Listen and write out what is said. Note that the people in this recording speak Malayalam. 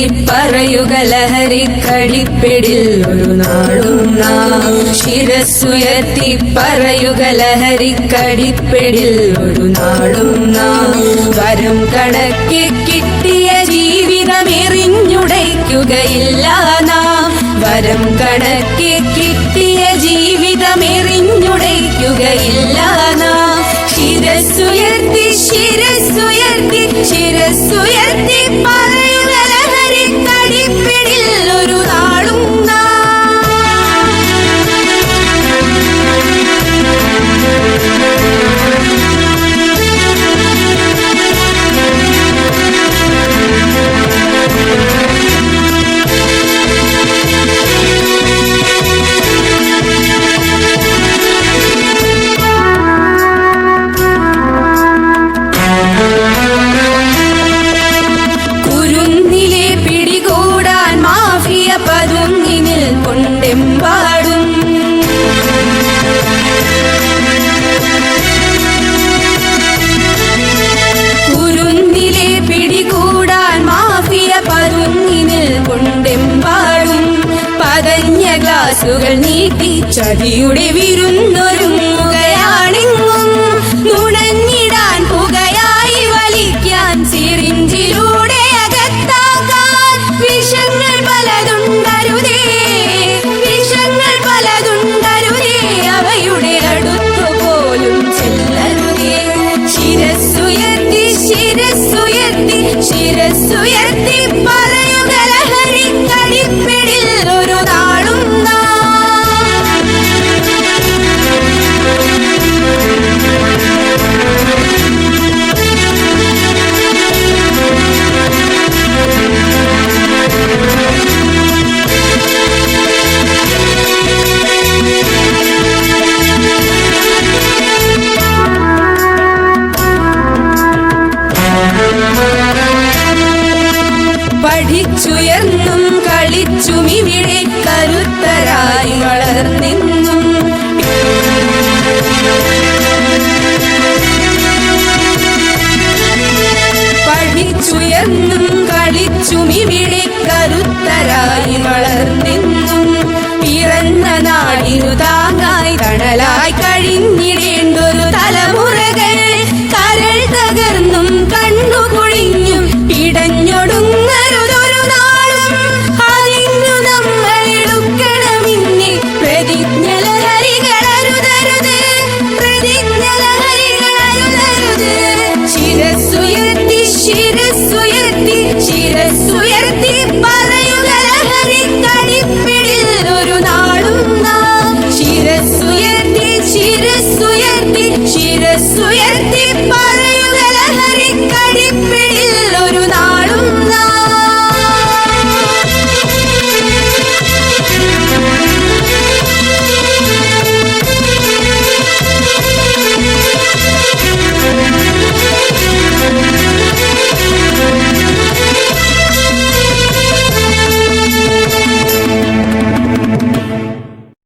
പറയുക ലഹരി കളിപ്പിടിൽ ഒരു നാളും നാം. ശിരസുയർത്തി പറയുക ലഹരി കളിപ്പിടിൽ ഒരു നാളും നാം. വരം കണക്കി കിട്ടിയ ജീവിതം എറിഞ്ഞുടയ്ക്കുകയില്ല നാം. വരം കണക്കി കിട്ടിയ ജീവിതം എറിഞ്ഞുടയ്ക്കുകയില്ല നാം. ശിരസുയർത്തി ശിരസ്സുയർത്തി ഗ്ലാസുകൾ നീട്ടി ചതിയുടെ വിരുന്നൊരുങ്ങുകയാണെങ്ങും നുണഞ്ഞിടാൻ പുകയായി വലിക്കാൻ സിറിഞ്ചിലൂടെ അകത്താക്കാൻ വിഷങ്ങൾ പലതുണ്ടരുതേ വിഷങ്ങൾ പലതുണ്ടരുതേ അവയുടെ അടുത്തു പോലും ചെല്ലരുതേ. ശിരസ്സുയർത്തി ശിരസ്സുയർത്തി ശിരസ്സുയർത്തി പറയുക പഠിച്ചുയർന്നും കളിച്ചും ഇവിടെ കരുത്തരായി വളർന്നെന്നും. പഠിച്ചുയർന്നും കളിച്ചും ഇവിടെ കരുത്തരായി വളർന്നെന്നും. душі рисує.